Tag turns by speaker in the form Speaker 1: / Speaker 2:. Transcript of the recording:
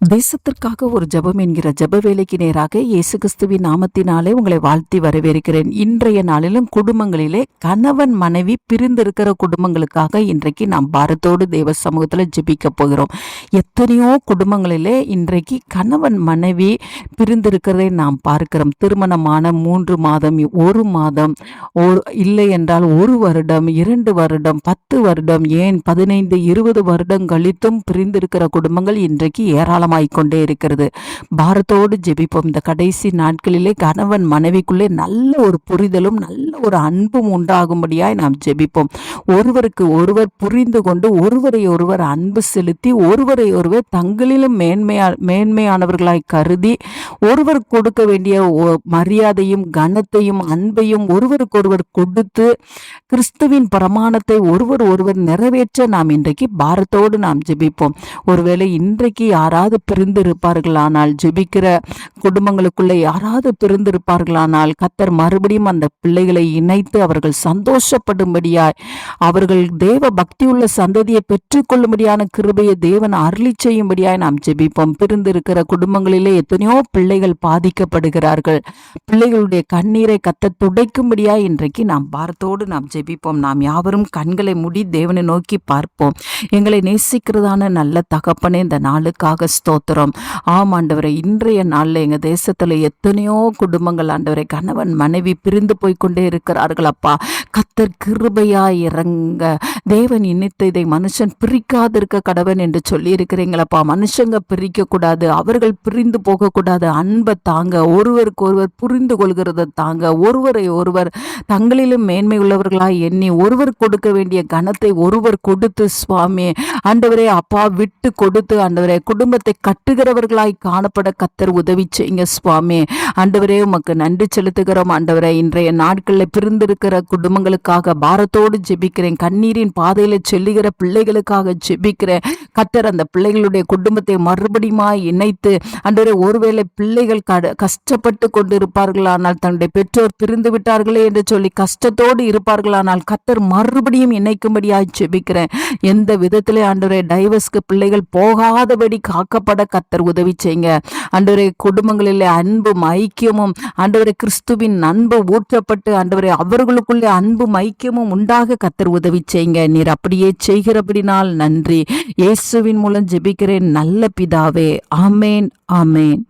Speaker 1: தேசத்திற்காக ஒரு ஜெபம் என்கிற ஜெப வேலைக்கு நேராக இயேசு கிறிஸ்துவின் நாமத்தினாலே உங்களை வாழ்த்தி வரவேற்கிறேன். இன்றைய நாளிலும் குடும்பங்களிலே கணவன் மனைவி பிரிந்திருக்கிற குடும்பங்களுக்காக இன்றைக்கு நாம் பாரத்தோடு தேவ சமூகத்தில் ஜெபிக்க போகிறோம். எத்தனையோ குடும்பங்களிலே இன்றைக்கு கணவன் மனைவி பிரிந்திருக்கிறதை நாம் பார்க்கிறோம். திருமணமான மூன்று மாதம் ஒரு மாதம் ஒரு இல்லை என்றால் ஒரு வருடம் இரண்டு வருடம் பத்து வருடம் ஏன் பதினைந்து இருபது வருடம் கழித்தும் பிரிந்திருக்கிற குடும்பங்கள் இன்றைக்கு ஏராளமாய் கொண்டே இருக்கிறது. பாரத்தோடு ஜெபிப்போம். இந்த கடைசி நாட்களிலே கணவன் மனைவிக்குள்ளே நல்ல ஒரு புரிதலும் நல்ல ஒரு அன்பும் உண்டாகும்படியாய் நாம் ஜெபிப்போம். ஒருவருக்கு ஒருவர் புரிந்து கொண்டு ஒருவரை ஒருவர் அன்பு செலுத்தி ஒருவரை ஒருவர் தங்களிலும் மேன்மையா மேன்மையானவர்களாய் கருதி ஒருவர் கொடுக்க வேண்டிய ஒ- மரியாதையும் கனத்தையும் அன்பையும் ஒருவருக்கொருவர் கொடுத்து கிறிஸ்துவின் பிரமாணத்தை ஒருவர் ஒருவர் நிறைவேற்ற நாம் இன்றைக்கு பாரத்தோடு நாம் ஜெபிப்போம். ஒருவேளை இன்றைக்கு யாராவது யாராவது இருப்பார்களானால் ஜெபிக்கிற குடும்பங்களுக்குள்ளே யாராவது பிரிந்திருப்பார்களானால் கத்தர் மறுபடியும் அந்த பிள்ளைகளை இணைத்து அவர்கள் சந்தோஷப்படும்படியாய் அவர்கள் தேவ பக்தியுள்ள சந்ததியை பெற்றுக்கொள்ளும்படியான கிருபையை தேவன் அருளி செய்யும்படியாய் நாம் ஜெபிப்போம். பிரிந்திருக்கிற குடும்பங்களிலே எத்தனையோ பிள்ளைகள் பாதிக்கப்படுகிறார்கள். பிள்ளைகளுடைய கண்ணீரை கத்த துடைக்கும்படியாய் இன்றைக்கு நாம் பாரத்தோடு நாம் ஜெபிப்போம். நாம் யாவரும் கண்களை மூடி தேவனை நோக்கி பார்ப்போம். எங்களை நேசிக்கிறதான நல்ல தகப்பனே இந்த நாளுக்காக ஸ்தோத்திரம். ஆம் ஆண்டவரை இன்றைய நாளில் எங்கள் தேசத்தில் எத்தனையோ குடும்பங்கள் ஆண்டவரை கணவன் மனைவி பிரிந்து போய் கொண்டே இருக்கிறார்கள் அப்பா. கத்தர் கிருபையாய் இறங்க. தேவன் இணைத்த இதை மனுஷன் பிரிக்காதிருக்க கடவன் என்று சொல்லி இருக்கிறீங்களப்பா மனுஷங்க பிரிக்கக்கூடாது அவர்கள் பிரிந்து போகக்கூடாது அன்பை தாங்க ஒருவருக்கு ஒருவர் புரிந்து கொள்கிறத தாங்க. ஒருவரை ஒருவர் தங்களிலும் மேன்மை உள்ளவர்களாய் எண்ணி ஒருவர் கொடுக்க வேண்டிய கனத்தை ஒருவர் கொடுத்து சுவாமி ஆண்டவரே அப்பா விட்டு கொடுத்து ஆண்டவரே குடும்பத்தை கட்டுகிறவர்களாய் காணப்பட கத்தர் உதவி செய்யுங்க சுவாமி. ஆண்டவரே உமக்கு நன்றி செலுத்துகிறோம். ஆண்டவரே இன்றைய நாட்களில் பிரிந்திருக்கிற குடும்பங்களுக்காக பாரத்தோடு ஜெபிக்கிறேன். கண்ணீரின் பாதையில் செல்லுகிற பிள்ளைகளுக்காக ஜெபிக்கிறேன். கத்தர் அந்த பிள்ளைகளுடைய குடும்பத்தை மறுபடியுமாய் இணைத்து அன்றவரை ஒருவேளை பிள்ளைகள் கட- கஷ்டப்பட்டு கொண்டு இருப்பார்களானால் தன்னுடைய பெற்றோர் பிரிந்து விட்டார்களே என்று சொல்லி கஷ்டத்தோடு இருப்பார்களானால் கத்தர் மறுபடியும் இணைக்கும்படியாய் ஜெபிக்கிறேன். எந்த விதத்திலே ஆண்டவரே டைவர்ஸ்க்கு பிள்ளைகள் போகாதபடி காக்கப்பட கத்தர் உதவி செய்யுங்க. ஆண்டவரே குடும்பங்களிலே அன்பும் ஐக்கியமும் ஆண்டவரே கிறிஸ்துவின் அன்பு ஊற்றப்பட்டு ஆண்டவரே அவர்களுக்குள்ளே அன்பும் ஐக்கியமும் உண்டாக கத்தர் உதவி செய்யுங்க. நீர் அப்படியே செய்கிறபடினால் நன்றி. இயேசுவின் மூலம் ஜெபிக்கிறேன். நல்ல பிதாவே. ஆமேன் ஆமேன்.